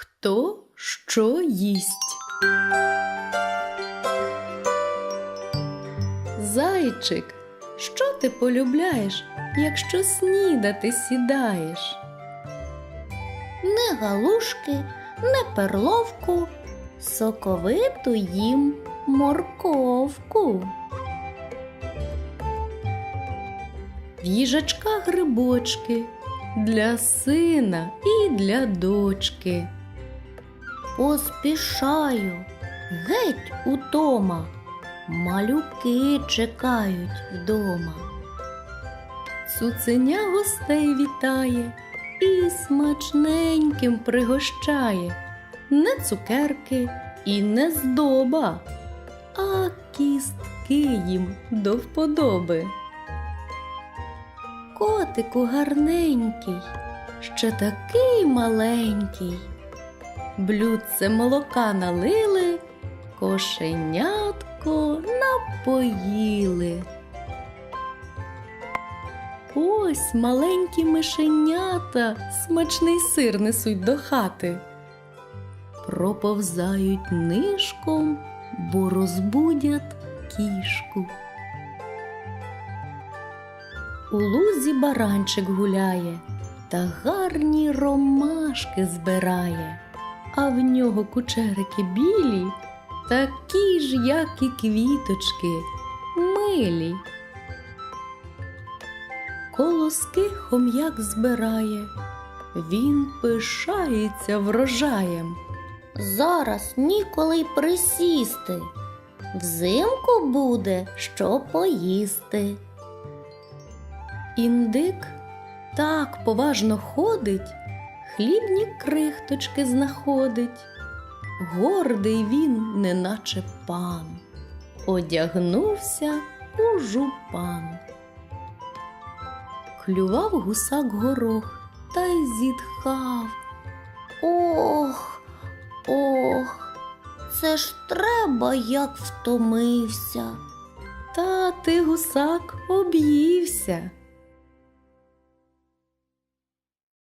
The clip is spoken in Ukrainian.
Хто що їсть? Зайчик, що ти полюбляєш, якщо снідати сідаєш? Не галушки, не перловку, соковиту їм морковку. В їжачка грибочки для сина і для дочки. Поспішаю, геть утома, малюки чекають вдома. Цуценя гостей вітає і смачненьким пригощає. Не цукерки і не здоба, а кістки їм до вподоби. Котику гарненький, ще такий маленький. Блюдце молока налили, кошенятко напоїли. Ось маленькі мишенята смачний сир несуть до хати. Проповзають нишком, бо розбудять кішку. У лузі баранчик гуляє та гарні ромашки збирає, а в нього кучерики білі, такі ж, як і квіточки, милі. Колоски хом'як збирає, він пишається врожаєм. Зараз ніколи й присісти. Взимку буде що поїсти. Індик так поважно ходить, хлібні крихточки знаходить. Гордий він, неначе пан, одягнувся у жупан. Клював гусак горох та й зітхав. Ох, ох, це ж треба, як втомився. Та ти гусак об'ївся.